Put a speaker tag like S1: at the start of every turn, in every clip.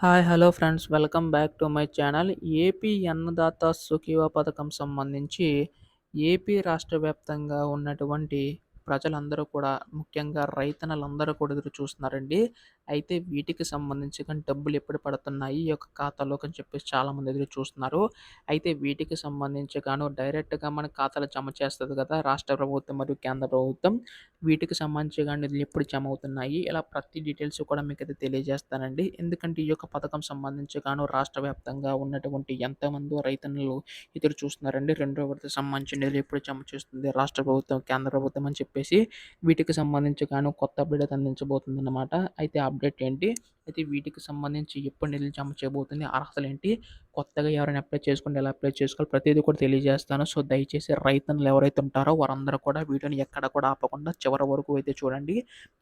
S1: Hi hello friends. Welcome back to my channel. AP Annadata Sukhibhava పథకం సంబంధించి AP రాష్ట్ర వ్యాప్తంగా ఉన్నటువంటి ప్రజలందరూ కూడా ముఖ్యంగా రైతన్నలందరూ కూడా ఎదురు చూస్తున్నారండి. అయితే వీటికి సంబంధించి కానీ డబ్బులు ఎప్పుడు పడుతున్నాయి? ఈ యొక్క ఖాతాలోకి అని చెప్పేసి చాలామంది ఎదురు చూస్తున్నారు. అయితే వీటికి సంబంధించి గాను డైరెక్ట్గా మన ఖాతాలో జమ చేస్తుంది కదా రాష్ట్ర ప్రభుత్వం మరియు కేంద్ర ప్రభుత్వం. వీటికి సంబంధించి కానీ నిధులు ఎప్పుడు జమ అవుతున్నాయి? ఇలా ప్రతి డీటెయిల్స్ కూడా మీకు అయితే తెలియజేస్తానండి. ఎందుకంటే ఈ యొక్క పథకం సంబంధించి గాను రాష్ట్ర వ్యాప్తంగా ఉన్నటువంటి ఎంతమంది రైతన్నులు ఎదురు చూస్తున్నారండి. రెండో విడత సంబంధించి నిధులు ఎప్పుడు జమ చేస్తుంది? రాష్ట్ర ప్రభుత్వం కేంద్ర ప్రభుత్వం అని చెప్పేసి వీటికి సంబంధించి గాను కొత్త అప్డేట్ అందించబోతుంది అన్నమాట అయితే అప్డేట్ ఏంటి అయితే వీటికి సంబంధించి ఎప్పుడు నిధులు జమ చేయబోతుంది అర్హతలు ఏంటి? కొత్తగా ఎవరైనా అప్లై చేసుకుంటే ఎలా అప్లై చేసుకోవాలి? ప్రతిదీ కూడా తెలియజేస్తాను. సో దయచేసి రైతన్నులు ఎవరైతే ఉంటారో వారందరూ కూడా వీడియోని ఎక్కడ కూడా ఆపకుండా చివరి వరకు అయితే చూడండి.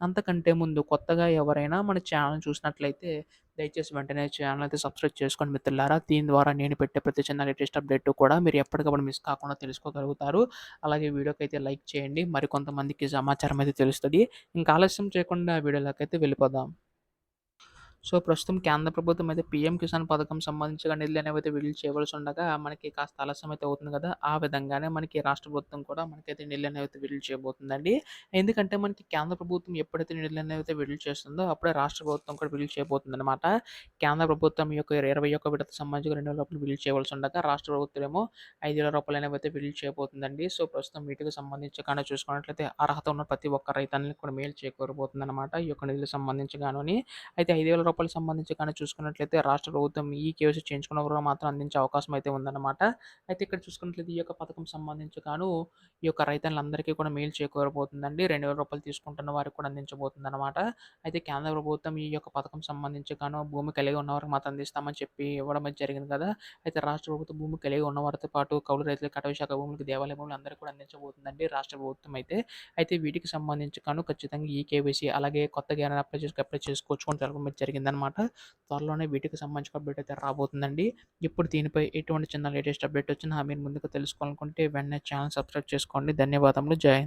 S1: అంతకంటే ముందు కొత్తగా ఎవరైనా మన ఛానల్ చూసినట్లయితే దయచేసి వెంటనే ఛానల్ అయితే సబ్స్క్రైబ్ చేసుకోండి మిత్రులారా. దీని ద్వారా నేను పెట్టే ప్రతి చిన్న లేటెస్ట్ అప్డేట్ కూడా మీరు ఎప్పటికప్పుడు మిస్ కాకుండా తెలుసుకోగలుగుతారు. అలాగే వీడియోకి అయితే లైక్ చేయండి. మరి కొంతమందికి సమాచారం అయితే తెలుస్తుంది. ఇంకా ఆలస్యం చేయకుండా వీడియోలోకి అయితే వెళ్ళిపోదాం. సో ప్రస్తుతం కేంద్ర ప్రభుత్వం అయితే పీఎం కిసాన్ పథకం సంబంధించిన నిధులు అనేవి అయితే విడుదల చేయవలసి ఉండగా మనకి కాస్త ఆలస్యం అయితే అవుతుంది కదా. ఆ విధంగానే మనకి రాష్ట్ర ప్రభుత్వం కూడా మనకైతే నిధులు అనేవి అయితే విడుదల చేయబోతుందండి. ఎందుకంటే మనకి కేంద్ర ప్రభుత్వం ఎప్పుడైతే నిధులు అనేవి అయితే విడుదల చేస్తుందో అప్పుడే రాష్ట్ర ప్రభుత్వం కూడా విడుదల చేయబోతుంది అనమాట కేంద్ర ప్రభుత్వం యొక్క ఇరవై ఒక్క విడత సంబంధించిన రెండు వేల రూపాయలు విడుదల చేయవలసి ఉండగా రాష్ట్ర ప్రభుత్వం ఏమో ఐదు వేల రూపాయలు అనేవి అయితే విడుదల చేయబోతుందండి. సో ప్రస్తుతం వీటికి సంబంధించి కానీ చూసుకున్నట్లయితే అర్హత ఉన్న ప్రతి ఒక్క రైతాన్ని కూడా మేలు చేకూరబోతుంది అనమాట ఈ యొక్క నిధులు సంబంధించి గాను అయితే ఐదు వేల రూపాయలకు సంబంధించి కానీ చూసుకున్నట్లయితే రాష్ట్ర ప్రభుత్వం ఈ కేవైసీ చేయించుకున్న వారు మాత్రం అందించే అవకాశం అయితే ఉందన్నమాట. అయితే ఇక్కడ చూసుకున్నట్లయితే ఈ యొక్క పథకం సంబంధించి గాను ఈ యొక్క రైతులందరికీ కూడా మేలు చేకూరబోతుందండి. రెండు వేల రూపాయలు తీసుకుంటున్న వారికి కూడా అందించబోతుంది అనమాట అయితే కేంద్ర ప్రభుత్వం ఈ యొక్క పథకం సంబంధించి గాను భూమి కలిగి ఉన్నవారికి మాత్రం అందిస్తామని చెప్పి ఇవ్వడం జరిగింది కదా. అయితే రాష్ట్ర ప్రభుత్వం భూమి కలిగి ఉన్న వారితో పాటు కౌలు రైతులకు కటవశాఖ శాఖ భూములకు దేవాలయ భూములు అందరికీ కూడా అందించబోతుందండి రాష్ట్ర ప్రభుత్వం అయితే. అయితే వీటికి సంబంధించి గాను ఖచ్చితంగా ఈ కేవైసీ అలాగే కొత్తగా ఏమైనా అప్లై చేసుకు అప్లై చేసుకోవచ్చు అని తెలపడం జరిగింది. అనమాట త్వరలోనే వీటికి సంబంధించిన అప్డేట్ అయితే రాబోతుందండి. ఇప్పుడు దీనిపై ఎటువంటి చిన్న లేటెస్ట్ అప్డేట్ వచ్చినా మీరు ముందుగా తెలుసుకోవాలనుకుంటే వెంటనే ఛానల్ సబ్స్క్రైబ్ చేసుకోండి. ధన్యవాదములు. జై